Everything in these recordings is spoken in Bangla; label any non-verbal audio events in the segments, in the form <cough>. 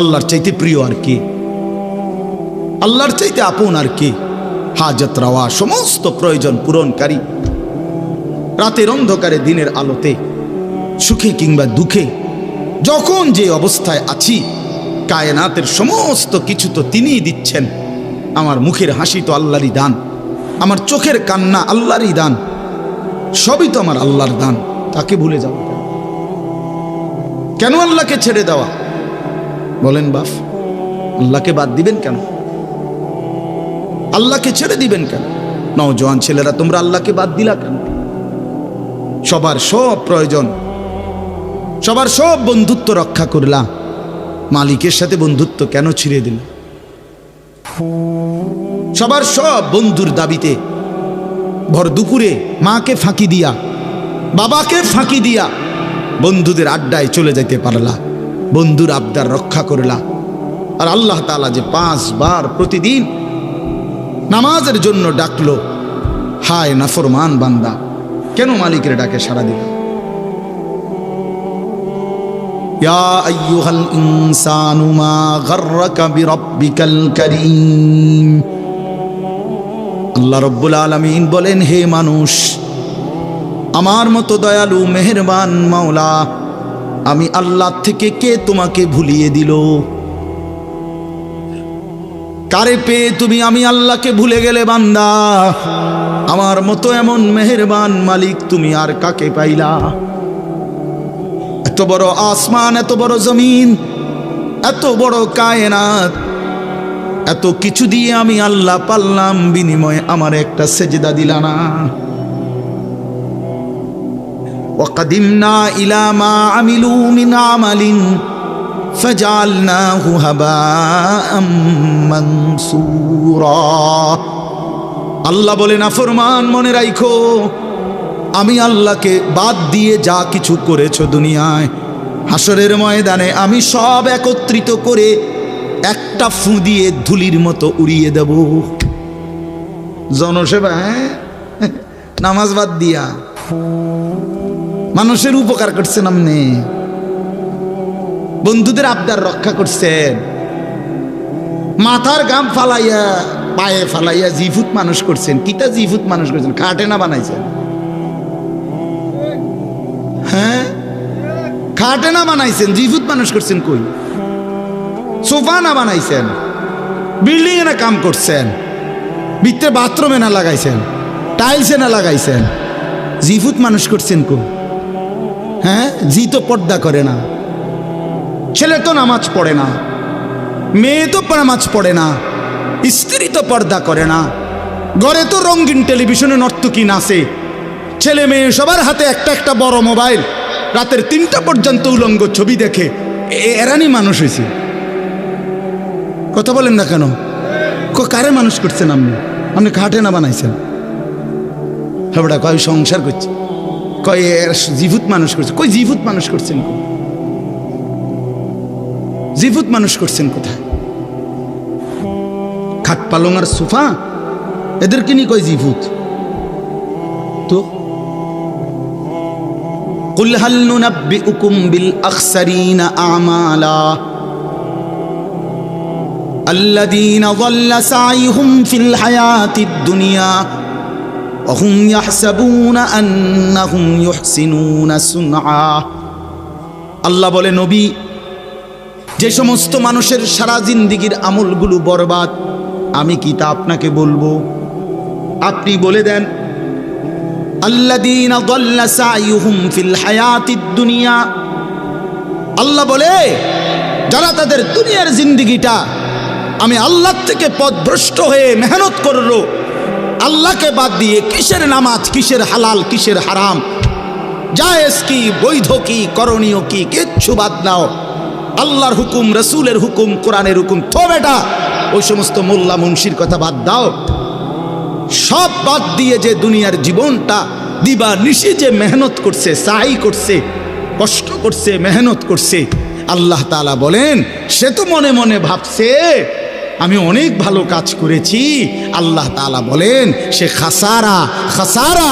আল্লাহর চাইতে প্রিয় আর কি? আল্লাহর চাইতে আপন আর কি? হাজত রাওয়া, সমস্ত প্রয়োজন পূরণকারী। রাতের অন্ধকারে দিনের আলোতে, সুখে কিংবা দুঃখে, যখন যে অবস্থায় আছি, কায়নাতের সমস্ত কিছু তো তিনিই দিচ্ছেন। আমার মুখের হাসি তো আল্লাহরই দান, আমার চোখের কান্না আল্লাহরই দান, সবই তো আমার আল্লাহর দান, তাকে ভুলে কেন? কেন আল্লাহকে ছেড়ে দেওয়া? বলেন বাপ আল্লাহকে বাদ দিবেন কেন? আল্লাহকে ছেড়ে দিবেন কেন? নওজোয়ান ছেলেরা, তোমরা আল্লাহকে বাদ দিলা কেন? সবার সব প্রয়োজন, সবার সব বন্ধুত্ব রক্ষা করলা। মালিকের সাথে বন্ধুত্ব কেন ছিঁড়ে দিল? সবার সব বন্ধুর দাবিতে ভর দুপুরে মাকে ফাঁকি দিয়া, বাবাকে ফাঁকি দিয়া বন্ধুদের আড্ডায় চলে যাইতে পারলা। বন্ধুর আবদার রক্ষা করলা। আর আল্লাহ তালা যে পাঁচবার প্রতিদিন নামাজের জন্য ডাকলো, হায় নাফরমান বান্দা, কেন মালিকের ডাকে সারা দিল? আল্লাহ রব্বুল আলমিন বলেন, হে মানুষ, আমার মতো দয়ালু, মেহরবান মাওলা আমি আল্লাহ থেকে কে তোমাকে ভুলিয়ে দিল? কারে পেয়ে তুমি আমি আল্লাহকে ভুলে গেলে বান্দা? আমার মতো এমন মেহেরবান মালিক তুমি আর কাকে পাইলা? এত বড় আসমান, এত বড় জমিন, এত বড় কায়নাত, এত কিছু দিয়ে আমি আল্লাহ পাল্লাম বিনিময়ে আমার একটা সেজেদা দিলা না। وقدمنا إلى ما عملوا من عمل فجعلناه هباء منصورا আল্লাহ বলে না ফরমান মনে রাখো আমি আল্লাহকে বাদ দিয়ে যা কিছু করেছো দুনিয়ায় হাসরের ময়দানে আমি সব একত্রিত করে একটা ফু দিয়ে ধুলির মতো উড়িয়ে দেব জনসেবা হ্যাঁ <laughs> নামাজ বাদ দিয়া মানুষের উপকার করছেন আপনি। বন্ধুদের আবদার রক্ষা করছেন। মাথার গাম ফালাইয়া, পায়ে ফালাইয়া জিফুত মানুষ করছেন। কিতা জিফুত মানুষ করছেন? খাটে না বানাইছেন? হ্যাঁ? খাটে না বানাইছেন? জিফুত মানুষ করছেন কই? সোফা না বানাইছেন? বিল্ডিং এ না কাম করছেন? ভিতরে বাথরুমে না লাগাইছেন? টাইলসে না লাগাইছেন? জিফুত মানুষ করছেন কো হ্যাঁ? জি তো পর্দা করে না। ছেলে তো নামাজ পড়ে না। মেয়ে তো নামাজ পড়ে না। স্ত্রী তো পর্দা করে না। ঘরে তো রঙিন টেলিভিশনে নর্তকী নাচে। ছেলে মেয়ে সবার হাতে একটা একটা বড় মোবাইল। রাতের তিনটা পর্যন্ত উলঙ্গ ছবি দেখে। এরানি মানুষ হয়েছে। কথা বলেন না কেন? কারে মানুষ করছেন আপনি? আপনি খাটে না বানাইছেন? হ্যাঁ কয় সংসার করছে? কয় এর জিভুত মানুষ করছে কই জিভুত মানুষ করছেন কই? জিভুত মানুষ করছেন কোথায় খাট পালং আর সোফা এদেরকে নিয়ে কয় জিভুত তো قل هل ننبئكم بالأخسرين أعمالا الذين ضل سعيهم في الحياة الدنيا وهم يحسبون أنهم يحسنون صنعا আল্লাহ বলে নবী যে সমস্ত মানুষের সারা জিন্দিগির আমলগুলো বরবাদ আমি কি তা আপনাকে বলবো আপনি বলে দেন আল্লাদিন দল্লা সাইহুম ফিল হায়াতিদ দুনিয়া আল্লাহ বলে যারা তাদের দুনিয়ার জিন্দিগিটা আমি আল্লাহ থেকে পথভ্রষ্ট হয়ে মেহনত করলো আল্লাহকে বাদ দিয়ে কিসের নামাজ, কিসের হালাল, কিসের হারাম? জায়েজ কি, বৈধ কি, করণীয় কি, কিচ্ছু বাদ নাও আল্লাহর হুকুম, রসুলের হুকুম, কোরআনের হুকুম তো বেটা, ওই সমস্ত মোল্লা মুন্সির কথা বাদ দাও। সব বাদ দিয়ে যে দুনিয়ার জীবনটা দিবা নিশে যে মেহনত করছে, সাই করছে, কষ্ট করছে, মেহনত করছে, আল্লাহ তাআলা বলেন, সে তো মনে মনে ভাবছে আমি অনেক ভালো কাজ করেছি। আল্লাহ তাআলা বলেন, সে খাসারা খাসারা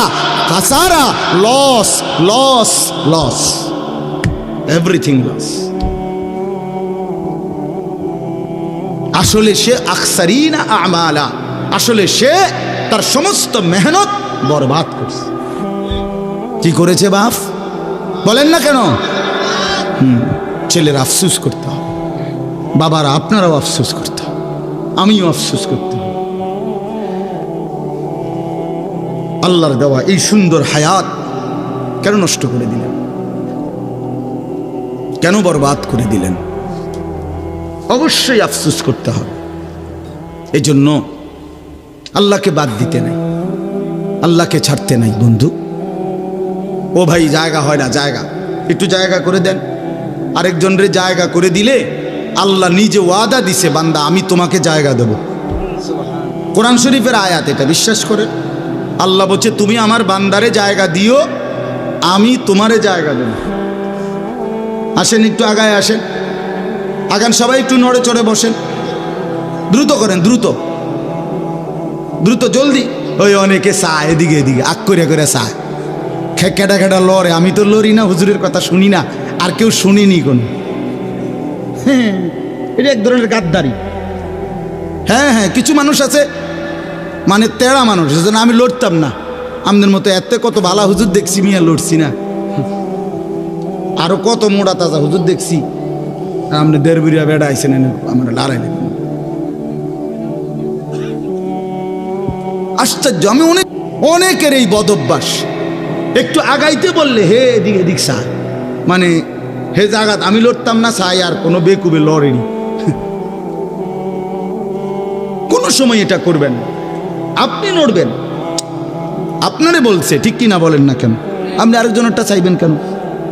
খাসারা loss loss loss everything loss আসলে সে আকসারিনা আমালা, আসলে সে তার সমস্ত মেহনত বরবাদ করছে। কি করেছে বাপ? বলেন না কেন? ছেলের আফসুস করতে হবে। বাবারা, আপনারাও আফসুস করতে আমিও আফসোস করতে আল্লাহর দেওয়া এই সুন্দর হায়াত কেন নষ্ট করে দিলেন? কেন বরবাদ করে দিলেন? অবশ্যই আফসোস করতে হবে। এই জন্য আল্লাহকে বাদ দিতে নাই। আল্লাহকে ছাড়তে নাই, বন্ধু। ও ভাই, জায়গা হয় না, জায়গা। একটু জায়গা করে দেন। আরেকজনের জায়গা করে দিলে আল্লাহ নিজে ওয়াদা দিছে, বান্দা, আমি তোমাকে জায়গা দেব। কোরআন শরীফের আয়াত এটা, বিশ্বাস করে আল্লাহ বলছে, তুমি আমার বান্দারে জায়গা দিও, আমি তোমারে জায়গা দেব। আসেন, একটু আগায় আসেন। আগান, সবাই একটু নড়ে চড়ে বসেন। দ্রুত করেন, দ্রুত। দ্রুত, জলদি। ওই অনেকে চায়, এদিকে এদিকে, আগ করে করে চায়। খেকেটা খেটা লড়ে, আমি তো লড়ি না, হুজুরের কথা শুনি না, আর কেউ শুনিনি কোন। <laughs> এটা এক ধরনের গাদ্দারি। হ্যাঁ হ্যাঁ কিছু মানুষ আছে মানে তেড়া মানুষ যেন আমি লড়তাম না। আমাদের মতো এত কত ভালা হুজুর দেখছি, মিয়া লড়ছি না। <laughs> আরও কত মোড়া তাজা হুজুর দেখছি। আপনি দেড় বিরিয়া বেড়া আইসেন আমরা লড়াই আশ্চর্য, আমি অনেক, অনেকের এই বদ অভ্যাস একটু আগাইতে বললে, হে এদিক এদিক সা মানে হে জাগাত, আমি লড়তাম না সাই আর কোনো বেকুবে লড়েনি। কোনো সময় এটা করবেন আপনি লড়বেন। আপনারে বলছে, ঠিক কি না বলেন না কেন? আপনি আরেকজনেরটা চাইবেন কেন?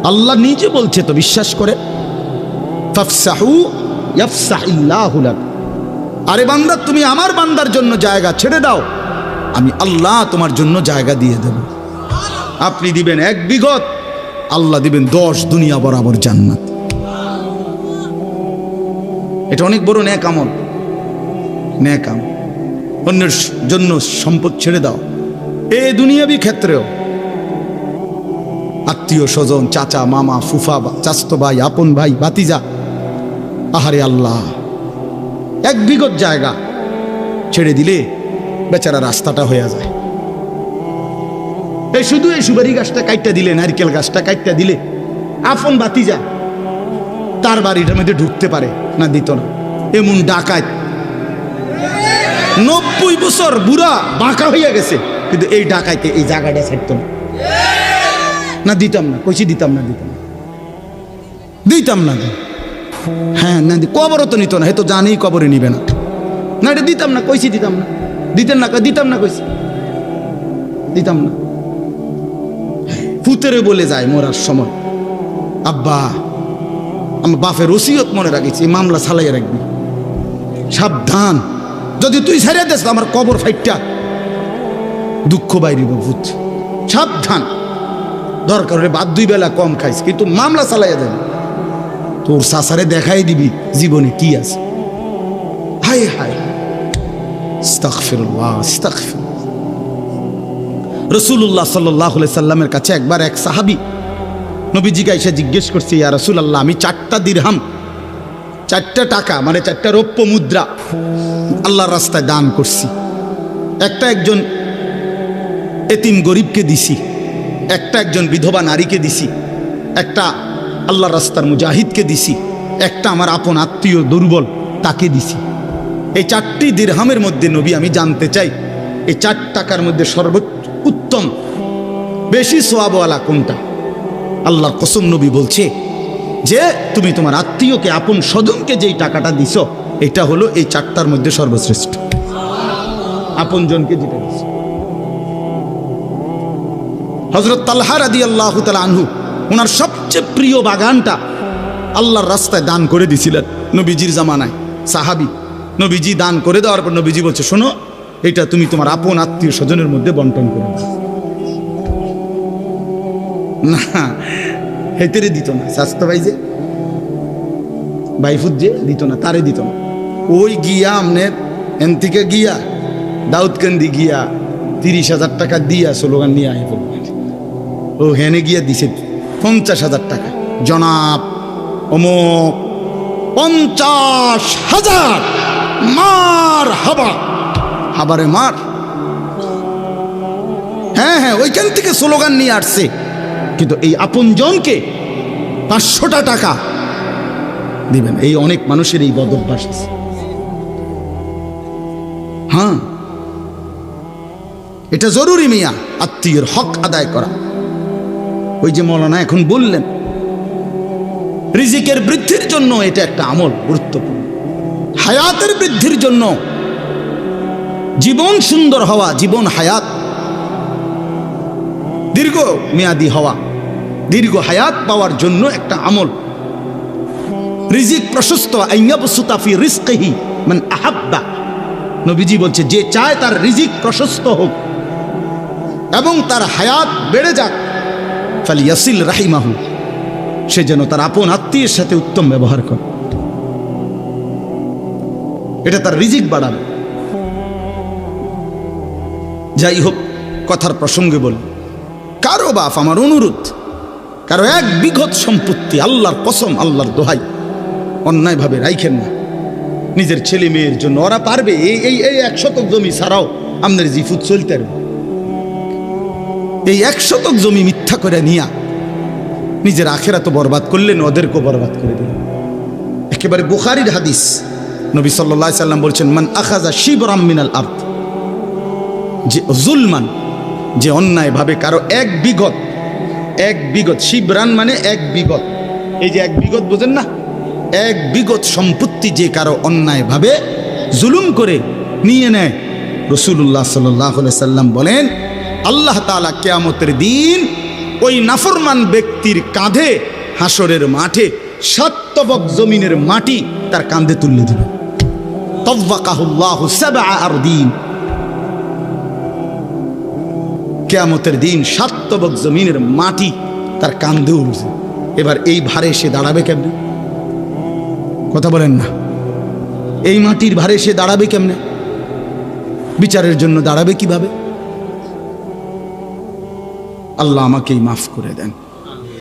আল্লাহ নিজে বলছে তো, বিশ্বাস করে। আরে বান্দা, তুমি আমার বান্দার জন্য জায়গা ছেড়ে দাও। আমি আল্লাহ তোমার জন্য জায়গা দিয়ে দেব। আপনি দিবেন এক বিগত আল্লাহ দিবেন দশ দুনিয়া বরাবর জান্নাত। এটা অনেক বড় ন্যাক আমল। ন্যাক আমল। অন্যের জন্য সম্পদ ছেড়ে দাও। এ দুনিয়াবি ক্ষেত্রেও। আত্মীয় স্বজন, চাচা, মামা, ফুফা চাচতো ভাই, আপন ভাই বাতিজা আহারে আল্লাহ। এক বিগত জায়গা ছেড়ে দিলে বেচারা রাস্তাটা হয়ে যায়। এই শুধু এই সুপারি গাছটা কাইটটা দিলে, নারকেল গাছটা কাইটটা দিলে, আপন বাতিজা, তার বাড়িটার মধ্যে ঢুকতে পারে না দিত না। এমন ডাকাত। নব্বই বছর বুড়া বাঁকা হইয়া গেছে, কিন্তু এই ডাকাইতে এই জায়গাটা ছাড়তো না। না দিতাম না, কইছি দিতাম না, দিতাম দিতাম না হ্যাঁ না কবরও তো নিত না, হে তো জানেই কবরে নিবে না। না, এটা দিতাম না, কইছি দিতাম না। দিতেন না, দিতাম না, কইছি। দিতাম না। ফুতেরে বলে যায় মরার সময়। আব্বা আমার বাপের ওসিয়ত মনে রাখিছি মামলা চালাইয়া রাখবি। সাবধান। যদি তুই ছেড়ে দেস আমার কবর ফাইটটা। দুঃখ বাইরিব ভূত। সাবধান। দরকার হলে বাদ দুই বেলা কম খাইস কিন্তু মামলা চালাইয়া দেন। তোর সাসারে দেখাই দিবি জীবনে কি আছে। হায় হায়। আস্তাগফিরুল্লাহ, আস্তাগফিরুল্লাহ। রসুল্লাহ সাল্লাহ সাল্লামের কাছে একবার এক সাহাবি নবীজিকে এসে জিজ্ঞেস করছে, ইয়া রসুল আল্লাহ আমি চারটা দিরহাম, চারটা টাকা মানে চারটা রৌপ্য মুদ্রা আল্লাহর রাস্তায় দান করছি। একটা একজন এতিম গরিবকে দিছি, একটা একজন বিধবা নারীকে দিছি, একটা আল্লাহর রাস্তার মুজাহিদকে দিছি, একটা আমার আপন আত্মীয় দুর্বল তাকে দিছি। এই চারটি দিরহামের মধ্যে নবী, আমি জানতে চাই, এই চার টাকার মধ্যে সর্বোচ্চ উত্তম। বেশি সোয়াবওয়ালা কোনটা? আল্লাহর কসম নবী বলছে যে, তুমি তোমার আত্মীয়কে, আপন স্বজনকে যেই টাকাটা দিছ, এটা হলো এই চারটার মধ্যে সর্বশ্রেষ্ঠ। আপন জনকে যেটা দিছ। হজরত তাল্হা রাদি আল্লাহ আনহু, ওনার সবচেয়ে প্রিয় বাগানটা আল্লাহর রাস্তায় দান করে দিছিলেন নবীজির জামানায়। সাহাবি, নবীজি দান করে দেওয়ার পর নবীজি বলছে, শোনো এটা তুমি তোমার আপন আত্মীয় স্বজনের মধ্যে বন্টন করে না হেতেরে দিত না, স্বাস্থ্য ভাই যে বাইফুদ যে দিত না, তারে দিত না। ওই গিয়া আমনের এন থেকে গিয়া, দাউদকান্দি গিয়া তিরিশ হাজার টাকা দিয়া স্লোগান নিয়ে আয় ও হেনে গিয়া দিছে পঞ্চাশ হাজার টাকা। জনাব অমুক পঞ্চাশ হাজার মার হাবা। হাবারে মার। হ্যাঁ হ্যাঁ ওইখান থেকে স্লোগান নিয়ে আসছে। কিন্তু এই আপনজনকে পাঁচশোটা টাকা দিবেন। এই অনেক মানুষের এই বদভ্যাস আছে। হ্যাঁ। এটা জরুরি মিয়া, আত্মীয়ের হক আদায় করা। ওই যে মৌলানা এখন বললেন, রিজিকের বৃদ্ধির জন্য এটা একটা আমল গুরুত্বপূর্ণ। হায়াতের বৃদ্ধির জন্য জীবন সুন্দর হওয়া, জীবন হায়াত। দীর্ঘ মেয়াদি হওয়া, দীর্ঘ হায়াত পাওয়ার জন্য একটা আমল। রিজিক প্রশস্ত আইয়াবসুতাফি রিস্কহি মানে আহাব্বা। নবীজি বলছে, যে চায় তার রিজিক প্রশস্ত হোক এবং তার হায়াত বেড়ে যাক। ফালি ইয়াসিল রাহিমাহু, সে যেন তার আপন আত্মীয়ের সাথে উত্তম ব্যবহার করে। এটা তার রিজিক বাড়াবে। যাই হোক কথার প্রসঙ্গে বল। কারও বাপ আমার অনুরোধ, কারও এক বিঘত সম্পত্তি আল্লাহর কসম, আল্লাহর দোহাই অন্যায়ভাবে রাইখেন না। নিজের ছেলে মেয়ের জন্য ওরা পারবে, এই এই এই এক শতক জমি ছাড়াও আপনার জিফুত চলতে পারবে। এই এক শতক জমি মিথ্যা করে নিয়া নিজের আখেরা তো বরবাদ করলেন, ওদেরকেও বরবাদ করে দিলেন। একেবারে বুখারির হাদিস, নবী সাল্লাহ সাল্লাম বলছেন, মান আখাজা শিবরাম মিনাল আর্থ যে জুলমান, যে অন্যায়ভাবে কারও এক বিগত এক বিগত, শিবরান মানে এক বিগত। এই যে এক বিগত বোঝেন না? এক বিগত সম্পত্তি যে কারও অন্যায়ভাবে জুলুম করে নিয়ে নেয়। রসুল্লাহ সাল্লাহ সাল্লাম বলেন, আল্লাহ তালা কেয়ামতের দিন ওই নাফরমান ব্যক্তির কাঁধে হাসরের মাঠে সাতবক জমিনের মাটি তার কাঁধে তুলে দিবে তব্বাকাহুল্লাহ সাবা আর দিন কেয়ামতের দিন সাত্তবক জমিনের মাটি তার কান্দে উঠছে এবার এই ভারে সে দাঁড়াবে কেমনে? কথা বলেন না। এই মাটির ভারে সে দাঁড়াবে কেমনে? বিচারের জন্য দাঁড়াবে কীভাবে? আল্লাহ আমাকেই মাফ করে দেন।